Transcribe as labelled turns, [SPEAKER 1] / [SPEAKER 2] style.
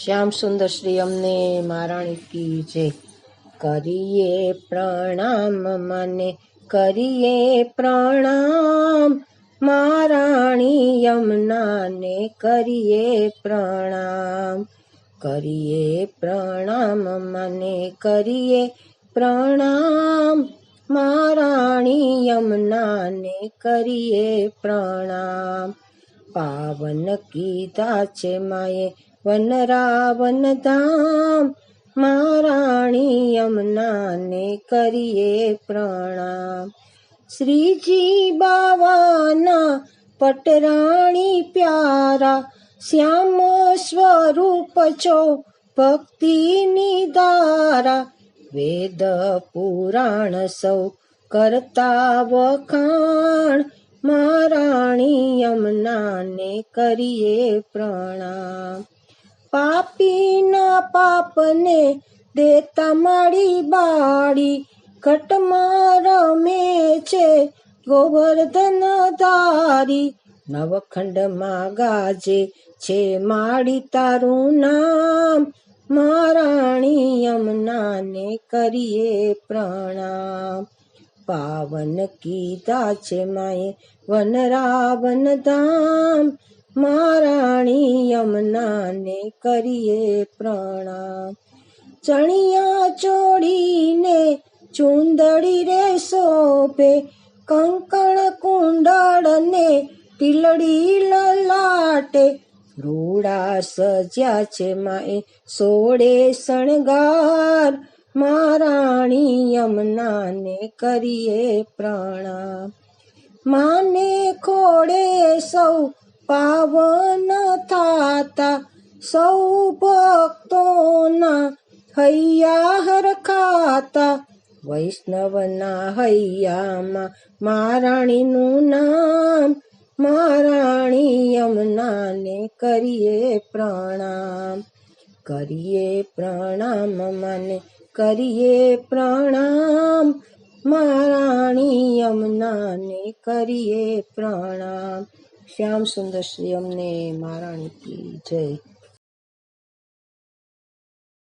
[SPEAKER 1] શ્યામ સુંદર શ્રી અમને મહારાણી કી જય કરીએ પ્રણામ, મને કરીએ પ્રણામ. મહારાણી યમુનાને કરીએ પ્રણામ કરીએ પ્રણામ, મને કરીએ પ્રણામ. મહારાણી યમુનાને કરીએ પ્રણામ. પાવન કીધા છે માએ વન રાવન ધામ કરીએ પ્રણામ. શ્રીજી બાવાના પટરાણી પ્યારા, શ્યામ સ્વરૂપ છો, ભક્તિની ધારા. વેદ પુરાણ સૌ કરતા વખાણ, મહારાણી યમુનાને કરીએ પ્રણામ. પાપીના પાપને દેતા માડી બાળી. ઘટમાં રમે છે ગોવર્ધન ધારી. નવખંડમાં ગાજે છે માડી તારું નામ. મહારાણી યમુનાને કરીએ પ્રણામ. પાવન કીધા છે માએ વન રાવન ધામ. મહારાણી યમુનાને કરીએ પ્રણામ. ચણિયા ચોડીને ચુંદડી રે સોપે કંકણ કુંડળ ને લલાટે. રૂડા સજ્યા છે માએ સોડે શણગાર. મહારાણી યમુનાને કરીએ પ્રણામ. માને ખોડે સૌ પાવન થાતા સૌ ભક્તોના હૈયા હરખાતા વૈષ્ણવના હૈયામાં મહારાણીનું નામ, મહારાણી યમુનાને કરીએ પ્રણામ. કરીએ પ્રણામ મને કરીએ પ્રણામ. મહારાણી યમુનાને કરીએ પ્રણામ. શ્યામ સુંદર શ્રી અમને મહારાણી જય.